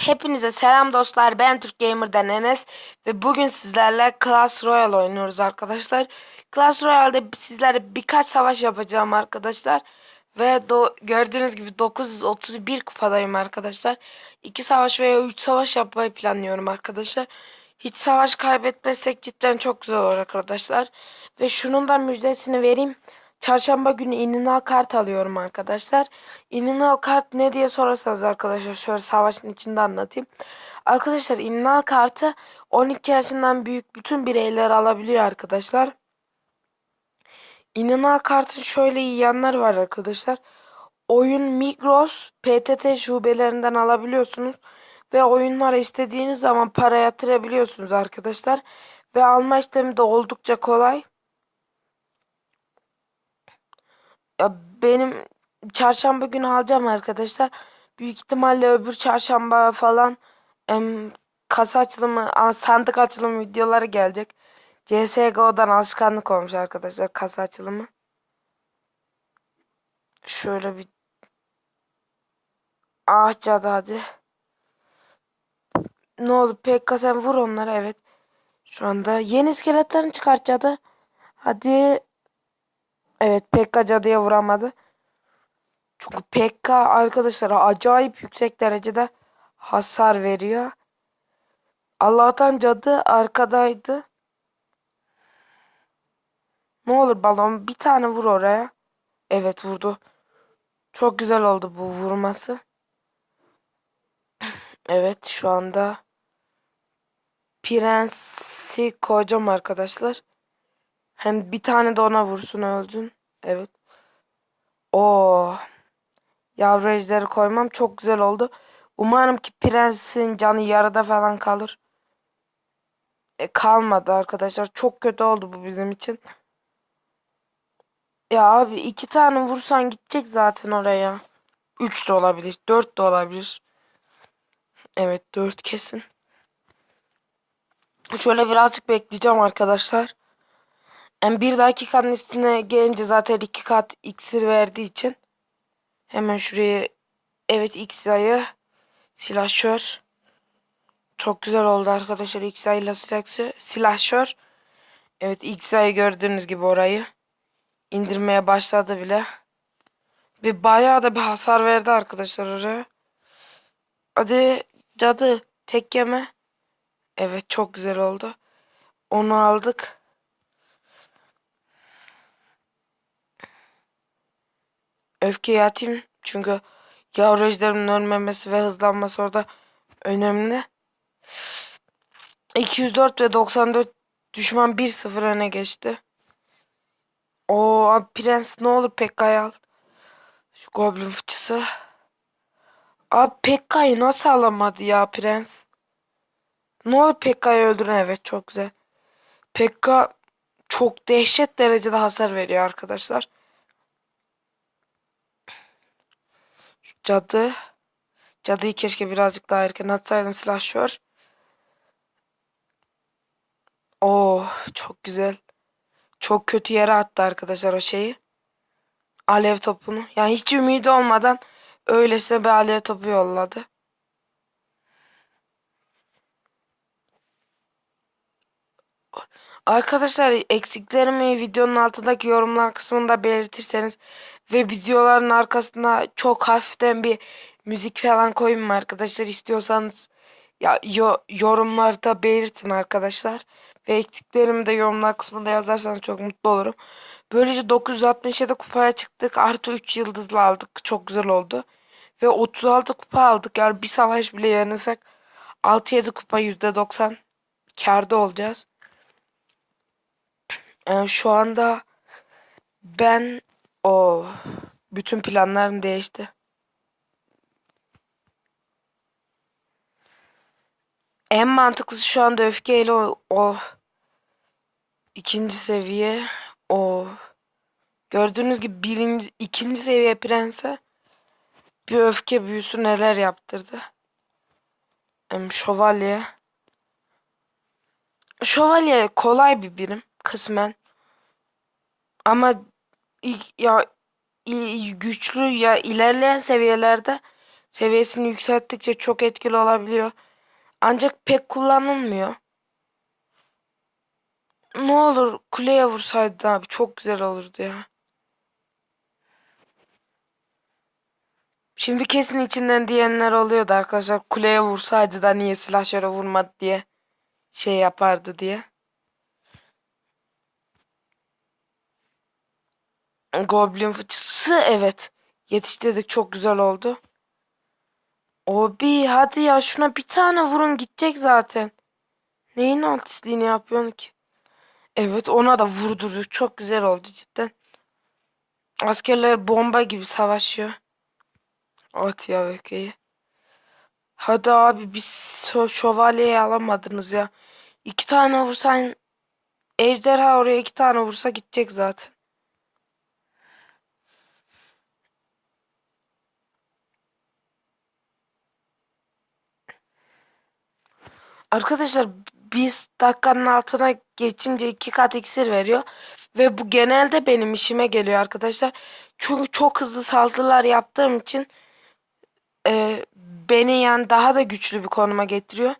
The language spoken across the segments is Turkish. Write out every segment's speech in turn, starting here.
Hepinize selam dostlar. Ben Türk Gamer'dan Enes ve bugün sizlerle Clash Royale oynuyoruz arkadaşlar. Clash Royale'de sizlere birkaç savaş yapacağım arkadaşlar. Ve gördüğünüz gibi 931 kupadayım arkadaşlar. 2 savaş veya 3 savaş yapmayı planlıyorum arkadaşlar. Hiç savaş kaybetmezsek cidden çok güzel olur arkadaşlar. Ve şunun da müjdesini vereyim. Çarşamba günü ininal kart alıyorum arkadaşlar. İninal kart ne diye sorarsanız arkadaşlar şöyle savaşın içinde anlatayım. Arkadaşlar ininal kartı 12 yaşından büyük bütün bireyler alabiliyor arkadaşlar. İninal kartın şöyle iyi yanları var arkadaşlar. Oyun Migros, PTT şubelerinden alabiliyorsunuz. Ve oyunlara istediğiniz zaman para yatırabiliyorsunuz arkadaşlar. Ve alma işlemi de oldukça kolay. Ya benim çarşamba günü alacağım arkadaşlar. Büyük ihtimalle öbür çarşamba falan em, kasa açılımı, sandık açılımı videoları gelecek. CSGO'dan alışkanlık olmuş arkadaşlar kasa açılımı. Şöyle bir Ah cadı hadi. Ne oldu? Pekka sen vur onları evet. Şu anda yeni iskeletlerini çıkart cadı. Hadi. Evet Pekka cadıya vuramadı. Çünkü Pekka arkadaşlara acayip yüksek derecede hasar veriyor. Allah'tan cadı arkadaydı. Ne olur balon bir tane vur oraya. Evet vurdu. Çok güzel oldu bu vurması. Evet şu anda Prensi koyacağım arkadaşlar. Hem bir tane de ona vursun öldün. Evet. O Yavru ejderi koymam çok güzel oldu. Umarım ki prensin canı yarıda falan kalır. E, kalmadı arkadaşlar. Çok kötü oldu bu bizim için. Ya abi iki tane vursan gidecek zaten oraya. Üç de olabilir. Dört de olabilir. Evet dört kesin. Şöyle birazcık bekleyeceğim arkadaşlar. Yani bir dakikanın üstüne gelince zaten iki kat iksir verdiği için hemen şuraya evet X ayı silahşör çok güzel oldu arkadaşlar ayıyla silahşör silahşör evet X ayı gördüğünüz gibi orayı indirmeye başladı bile. Ve bayağı da bir hasar verdi arkadaşlar oraya. Hadi cadı tek yeme evet çok güzel oldu. Onu aldık öfkeyi atayım. Çünkü yavru ölmemesi ve hızlanması orada önemli. 204 ve 94 düşman 1-0 öne geçti. O abi prens ne olur Pekka'yı al. Şu goblin fıçısı. Abi Pekka'yı nasıl alamadı ya prens? Ne olur Pekka'yı öldürün evet çok güzel. Pekka çok dehşet derecede hasar veriyor arkadaşlar. Cadı. Cadıyı keşke birazcık daha erken atsaydım silahşör. Oh çok güzel. Çok kötü yere attı arkadaşlar o şeyi. Alev topunu. Yani hiç ümidi olmadan öylesine bir alev topu yolladı. Arkadaşlar eksiklerimi videonun altındaki yorumlar kısmında belirtirseniz ve videoların arkasına çok hafiften bir müzik falan koyayım arkadaşlar? İstiyorsanız ya yo, yorumlarda belirtin arkadaşlar. Ve eksiklerimi de yorumlar kısmında yazarsanız çok mutlu olurum. Böylece 967 kupaya çıktık. Artı 3 yıldızla aldık. Çok güzel oldu. Ve 36 kupa aldık. Yani bir savaş bile yenilsek 6-7 kupa %90 karda olacağız. Yani şu anda ben o bütün planlarım değişti. En mantıklısı şu anda öfkeyle o, o ikinci seviye o gördüğünüz gibi birinci ikinci seviye prense bir öfke büyüsü neler yaptırdı. Em, şövalye. Şövalye kolay bir birim kısmen. Ama ya güçlü ya ilerleyen seviyelerde seviyesini yükselttikçe çok etkili olabiliyor. Ancak pek kullanılmıyor. Ne olur kuleye vursaydın abi çok güzel olurdu ya. Şimdi kesin içinden diyenler oluyordu arkadaşlar. Kuleye vursaydı da niye silahşöre vurmadı diye şey yapardı diye. Goblin fıçısı evet. Yetiştirdik çok güzel oldu. Obi hadi ya şuna bir tane vurun gidecek zaten. Neyin artistliğini yapıyorsun ki? Evet ona da vurdurduk. Çok güzel oldu cidden. Askerler bomba gibi savaşıyor. At ya ökeyi. Hadi abi biz şö- şövalyeyi alamadınız ya. İki tane vursan ejderha oraya iki tane vursa gidecek zaten. Arkadaşlar biz dakikanın altına geçince iki kat iksir veriyor. Ve bu genelde benim işime geliyor arkadaşlar. Çünkü çok hızlı saldırılar yaptığım için e, beni yani daha da güçlü bir konuma getiriyor.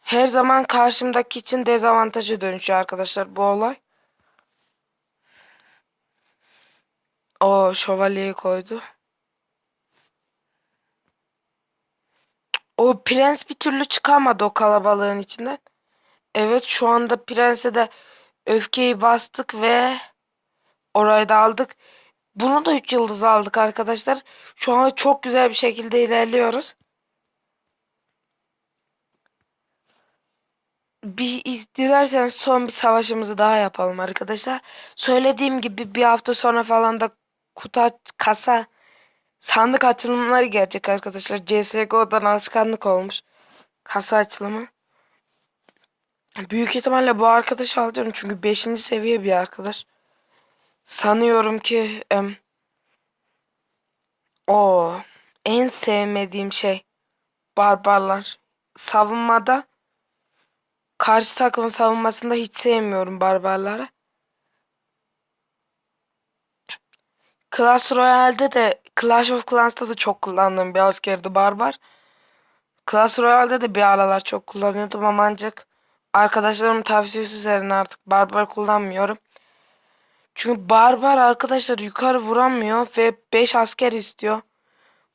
Her zaman karşımdaki için dezavantaja dönüşüyor arkadaşlar bu olay. O şövalyeyi koydu. O prens bir türlü çıkamadı o kalabalığın içinden. Evet şu anda prense de öfkeyi bastık ve orayı da aldık. Bunu da 3 yıldız aldık arkadaşlar. Şu an çok güzel bir şekilde ilerliyoruz. Bir dilerseniz son bir savaşımızı daha yapalım arkadaşlar. Söylediğim gibi bir hafta sonra falan da kutu kasa sandık açılımları gelecek arkadaşlar. CSGO'dan alışkanlık olmuş. Kasa açılımı. Büyük ihtimalle bu arkadaşı alacağım çünkü 5. seviye bir arkadaş. Sanıyorum ki em, o en sevmediğim şey barbarlar. Savunmada karşı takımın savunmasında hiç sevmiyorum barbarları. Clash Royale'de de Clash of Clans'ta da çok kullandığım bir askerdi barbar. Clash Royale'de de bir aralar çok kullanıyordum ama ancak arkadaşlarımın tavsiyesi üzerine artık barbar kullanmıyorum. Çünkü barbar arkadaşlar yukarı vuramıyor ve 5 asker istiyor.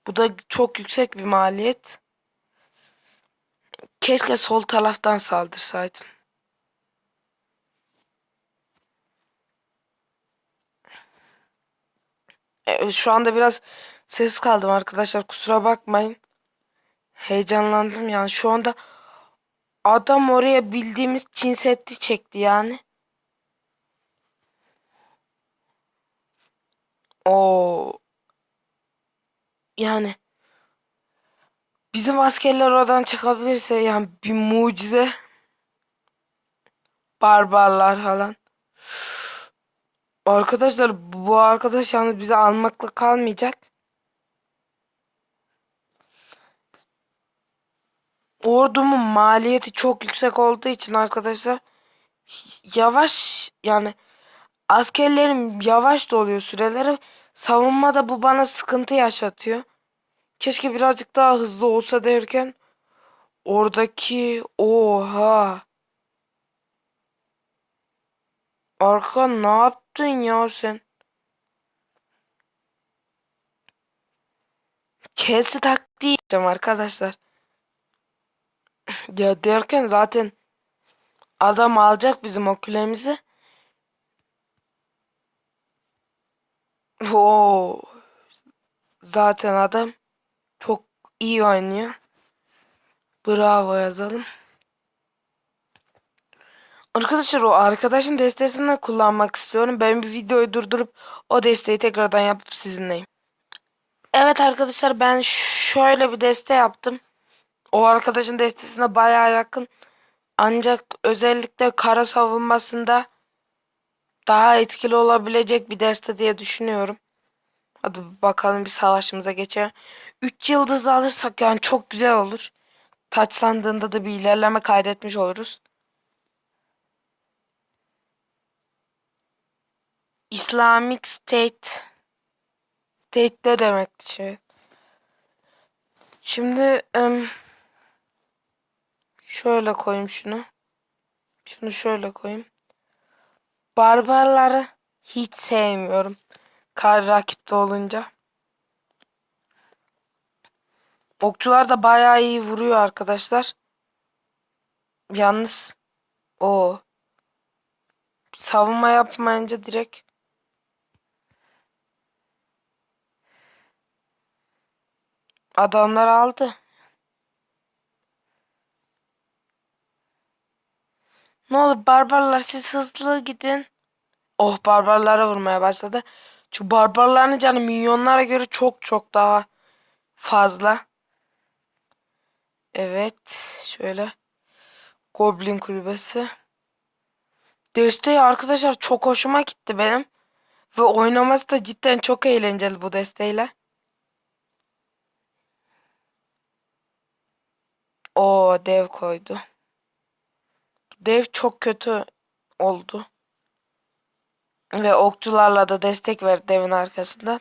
Bu da çok yüksek bir maliyet. Keşke sol taraftan saldırsaydım. E, şu anda biraz ses kaldım arkadaşlar kusura bakmayın. Heyecanlandım yani şu anda adam oraya bildiğimiz Çin Seddi çekti yani. O yani bizim askerler oradan çıkabilirse yani bir mucize. Barbarlar falan. Arkadaşlar bu arkadaş yani bizi almakla kalmayacak. Ordumun maliyeti çok yüksek olduğu için arkadaşlar yavaş yani askerlerim yavaş doluyor süreleri. Savunmada bu bana sıkıntı yaşatıyor. Keşke birazcık daha hızlı olsa derken oradaki oha Arka ne yaptın ya sen? Chelsea taktiği arkadaşlar. Ya derken zaten adam alacak bizim o. Oo. Zaten adam çok iyi oynuyor. Bravo yazalım. Arkadaşlar o arkadaşın destesini kullanmak istiyorum. Ben bir videoyu durdurup o desteği tekrardan yapıp sizinleyim. Evet arkadaşlar ben şöyle bir deste yaptım. O arkadaşın destesine bayağı yakın. Ancak özellikle kara savunmasında daha etkili olabilecek bir deste diye düşünüyorum. Hadi bakalım bir savaşımıza geçelim. 3 yıldız alırsak yani çok güzel olur. Taç sandığında da bir ilerleme kaydetmiş oluruz. Islamic State State ne demek şey? Şimdi em, şöyle koyayım şunu. Şunu şöyle koyayım. Barbarları hiç sevmiyorum. Kar rakipte olunca. Okçular da bayağı iyi vuruyor arkadaşlar. Yalnız o savunma yapmayınca direkt adamlar aldı. Ne olur barbarlar siz hızlı gidin. Oh barbarlara vurmaya başladı. Şu barbarların canı minyonlara göre çok çok daha fazla. Evet şöyle. Goblin kulübesi. Desteği arkadaşlar çok hoşuma gitti benim. Ve oynaması da cidden çok eğlenceli bu desteğiyle. O dev koydu. Dev çok kötü oldu. Ve okçularla da destek verdi devin arkasından.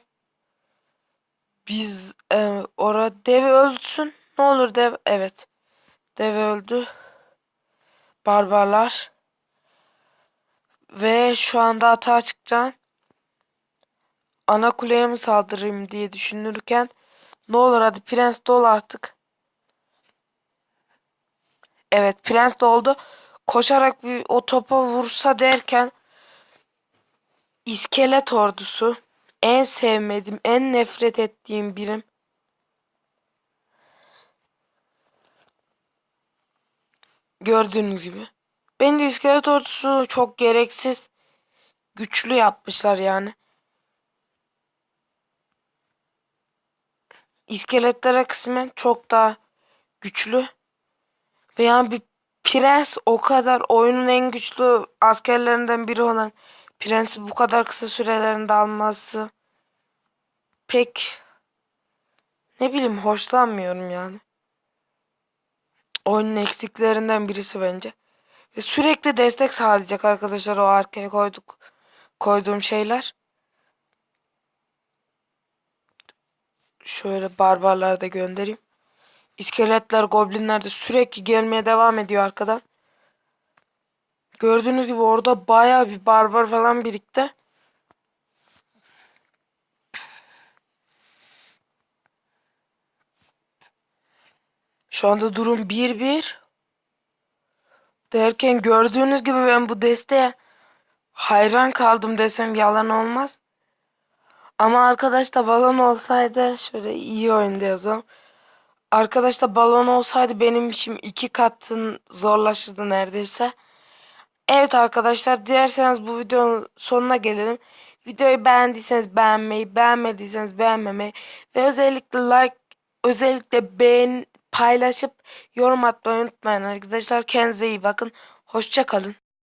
Biz e, orada dev ölsün. Ne olur dev. Evet. Dev öldü. Barbarlar. Ve şu anda atağa çıkacağım. Ana kuleye mi saldırayım diye düşünürken ne olur hadi prens dol artık. Evet prens doldu. Koşarak bir o topa vursa derken iskelet ordusu en sevmediğim, en nefret ettiğim birim. Gördüğünüz gibi. Bence iskelet ordusu çok gereksiz güçlü yapmışlar yani. İskeletlere kısmen çok daha güçlü. Ve yani bir prens o kadar oyunun en güçlü askerlerinden biri olan prensi bu kadar kısa sürelerinde alması pek ne bileyim hoşlanmıyorum yani. Oyunun eksiklerinden birisi bence. Ve sürekli destek sağlayacak arkadaşlar o arkaya koyduk koyduğum şeyler. Şöyle barbarları da göndereyim. İskeletler, goblinler de sürekli gelmeye devam ediyor arkadan. Gördüğünüz gibi orada baya bir barbar falan birikti. Şu anda durum 1-1. Derken gördüğünüz gibi ben bu desteğe hayran kaldım desem yalan olmaz. Ama arkadaşta balon olsaydı şöyle iyi oyunda. Arkadaşta balon olsaydı benim için iki katın zorlaşırdı neredeyse. Evet arkadaşlar dilerseniz bu videonun sonuna gelelim. Videoyu beğendiyseniz beğenmeyi, beğenmediyseniz beğenmemeyi ve özellikle like, özellikle beğen, paylaşıp yorum atmayı unutmayın arkadaşlar. Kendinize iyi bakın. Hoşça kalın.